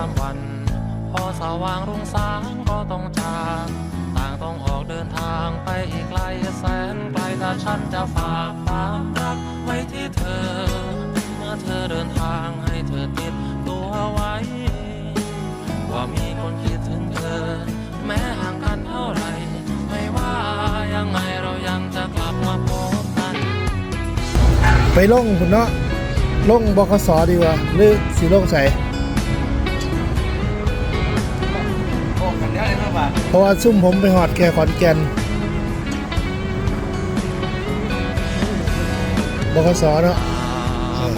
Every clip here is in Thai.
ามวัน พอสว่างรุ่งสางก็ต้องจากต่างต้องออกเดินทางไปอีกไกลแสนไกลถ้าฉันจะฝากความรักไว้ที่เธอ เมื่อเธอเดินทางให้เธอติดตัวไว้ ว่ามีคนคิดถึงเธอ แม้ห่างกันเท่าไหรไม่ว่ายังไงเรายังจะกลับมาพบกัน ไปลงพุ่นเนาะลงบคสดีกว่าหรือสีลงใส บ่าเพราะว่าซุ่มผมไปหอดแก่ขอนแก่นบคสเนาะ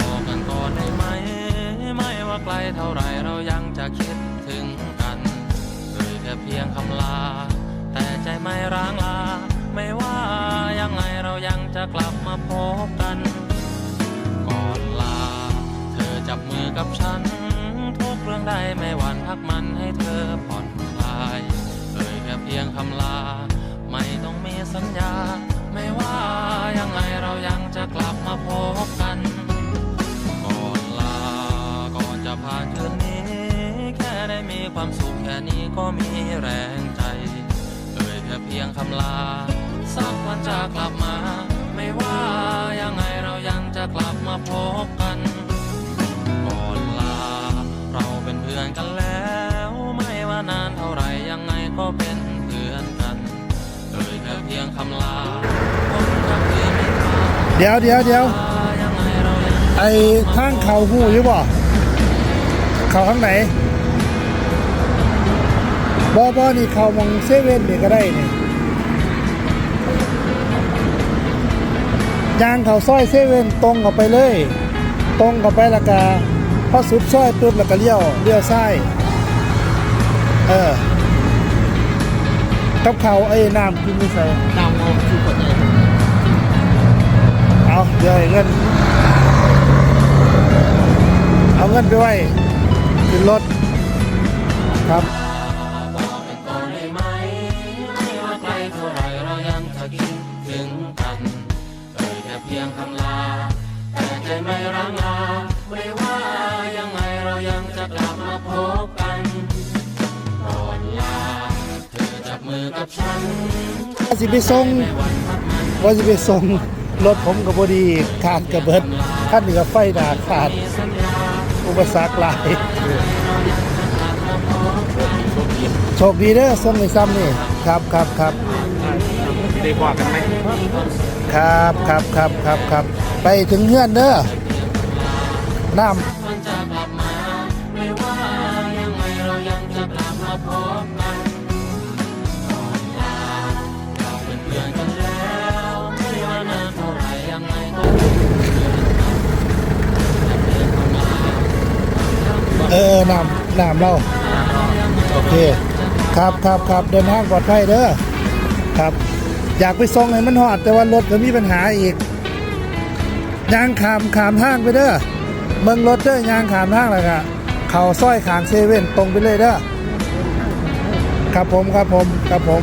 บอกกันก่อนได้ไหมไม่ว่าไกลเท่าไรเรายังจะคิดถึงกันเอ่ยแค่เพียงคำลา แต่ใจไม่ร้างลา ไม่ว่ายังไงเรายังจะกลับมาพบกัน ก่อนลา เธอจับมือกับฉัน ทุกเรื่องใดไม่หวั่นพักมันให้เธอผ่อนคลายเอ่ ยแค่เพียงคำลา ไม่ต้องมีสัญญา ไม่ว่ายังไงเรายังจะกลับมาพบกัน ก่อนลา ก่อนจะผ่านคืนนี้ แค่ได้มีความสุขแค่นี้ก็มีแรงใจ เอ่ยแค่เพียงคำลา สักวันจะกลับมา ไม่ว่ายังไงเรายังจะกลับมาพบกัน ก่อนลา เราเป็นเพื่อนกันแล้ว ไม่ว่านานเท่าไหรยังไงก็เป็น พียงคำลาผมจะเพียงไม่ทาเดี๋ยวเดี๋ยวเดี๋ยวยังไงเรายังไอ้ทางเขาหูอยู่บ่เขาข้างไหนบ่บ่นี่เขามองเซเว่นนี่ก็ได้นี่ยางเขาซอยเซเว่นตรงเข้าไปเลย ตรงเข้าไปแล้วก็พอสุดซอยปุ๊บแล้วก็เลี้ยวเลี้ยวซ้ายเออ กับเขาไอ้น้ำกินไม่ใส่ดาวเอาคือกดเลยเอาเดี๋ยวให้เงิน เอาเงินไปไว้ขึ้นรถครับ บอกเป็นก่อนได้ไหม ไม่ว่าไกลเท่าไหรเรายังจะคิดถึงกันเอ่ยแค่เพียงคำลา แต่ใจไม่ร้างลาไม่ว่ายังไงเรายังจะกลับมาพบกัน ว่าสิไปส่งว่าสิไปส่งรถผมกับบดีขาดกระเบิดขั้นเหนือไฟดาขาดมีสัญญาอุปสรรคหลาย โชคดีเด้อส่งในซ้ำนี่ครับครับครับได้บอกกันไหมครับครับครับครับครับไปถึงเงื่อนเด้อน้มั เออน้ำน้ำเราโอเค ครับครับครับเดินทางปลอดภัยเด้อครับ อยากไปส่งให้มันหอด แต่ว่ารถก็มีปัญหาอีกยางขามขามทางไปเด้อเมืองรถเด้อยางขามทางแล้วก็เข่าซ้อยขางเซเว่นตรงไปเลยเด้อครับผมครับผมครับผม